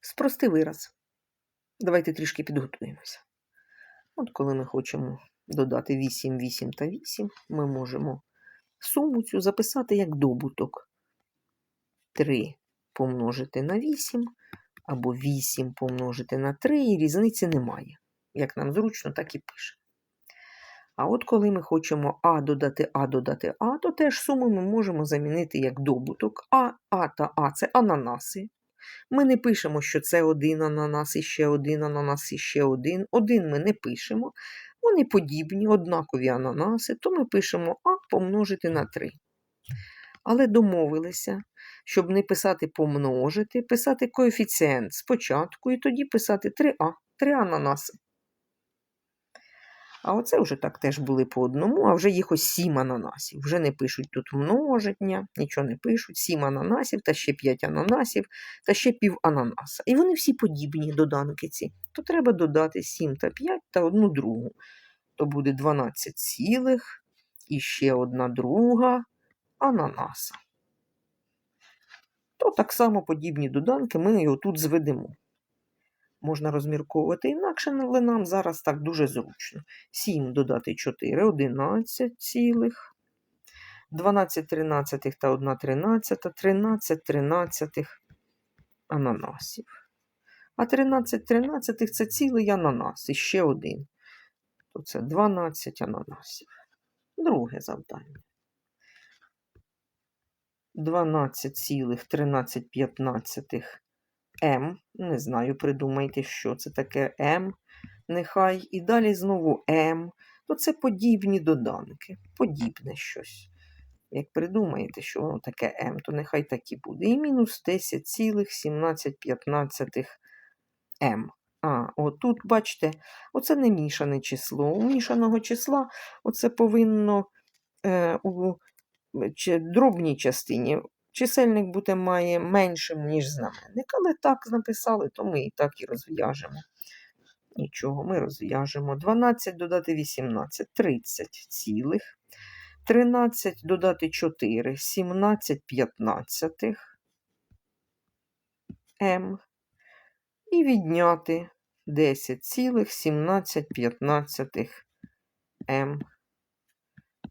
Спрости вираз. Давайте трішки підготуємося. От коли ми хочемо додати 8, 8 та 8, ми можемо суму цю записати як добуток. 3 помножити на 8, або 8 помножити на 3, і різниці немає. Як нам зручно, так і пишемо. А от коли ми хочемо А додати А додати А, то теж суму ми можемо замінити як добуток. А, А та А це ананаси. Ми не пишемо, що це один ананас і ще один ананас і ще один. Один ми не пишемо. Вони подібні, однакові ананаси, то ми пишемо А помножити на 3. Але домовилися, щоб не писати помножити, писати коефіцієнт спочатку і тоді писати 3А, 3 ананаси. А оце вже так теж були по одному, а вже їх ось сім ананасів. Вже не пишуть тут множення, нічого не пишуть. Сім ананасів, та ще п'ять ананасів, та ще пів ананаса. І вони всі подібні доданки ці. То треба додати 7 та 5 та одну другу. То буде 12 цілих і ще одна друга ананаса. То так само подібні доданки ми його тут зведемо. Можна розмірковувати інакше, але нам зараз так дуже зручно. 7 додати 4 11 цілих. 12 тринадцятих та 1 тринадцята, 13 тринадцятих ананасів. А 13 тринадцятих це цілий ананас, і ще один. То це 12 ананасів. Друге завдання. 12 цілих 13 п'ятнадцятих М. Не знаю, придумайте, що це таке М. Нехай. І далі знову М. То це подібні доданки. Подібне щось. Як придумаєте, що воно таке М, то нехай так і буде. І мінус 10,1715 М. А, отут, бачите, оце не мішане число. У мішаного числа оце повинно е, у дробній частині Чисельник бути має меншим, ніж знаменник, але так написали, то ми і так і розв'яжемо. Нічого, ми розв'яжемо. 12 додати 18 30 цілих. 13 додати 4, 17 п'ятнадцятих М. І відняти 10 цілих 17 п'ятнадцятих М.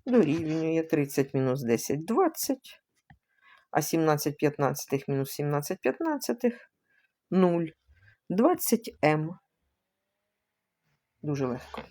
Дорівнює 30 мінус 10 20 а 17 п'ятнадцятих мінус 17 п'ятнадцятих 0. 20М. Дуже легко.